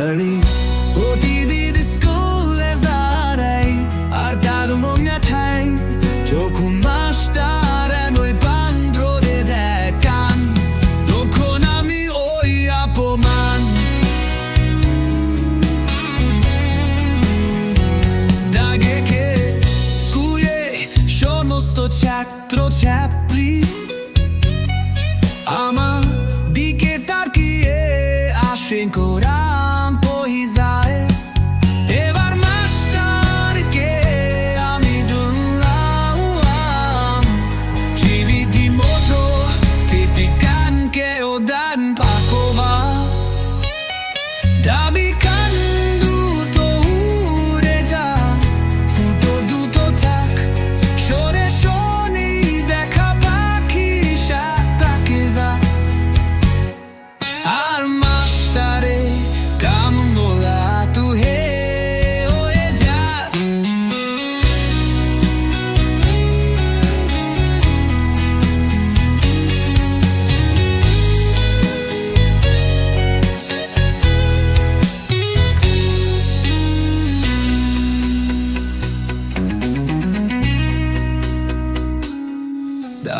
আরে প্রতিদিন স্কুলে যারাই, আর তার মনে ঠাই, যখন মাস্টার ওই পান্দ্ররে দেখান, তখন আমি ওই অপমান। দাগে খে স্কুলে সমস্ত ছাত্র ছাত্রী Dobby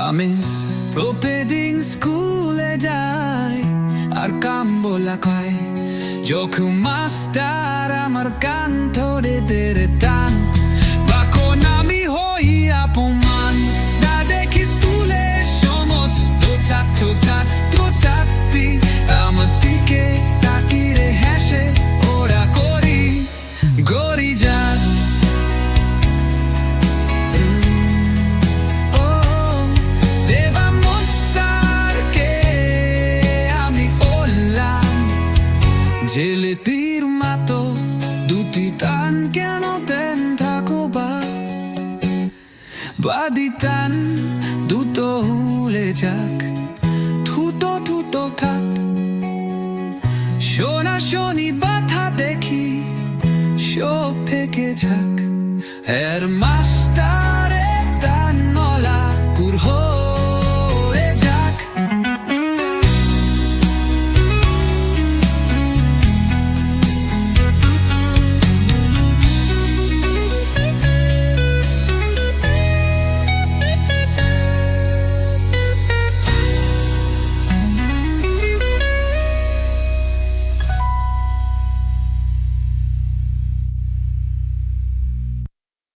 আমি প্রতিদিন স্কুলে যাই, আর কাম বলা কয় যখন মাস্টার, আমার কান ধরে দেরে টান। তখন আমি হই অপমান তীর মাতো দুটি টান কেন দেন থাকো বা বাদি টান দুটো হুলে যাক, থুতো থুতো থাক। সোনা শনি বাধা দেখি, সব থেকে যাক এর মাস্টার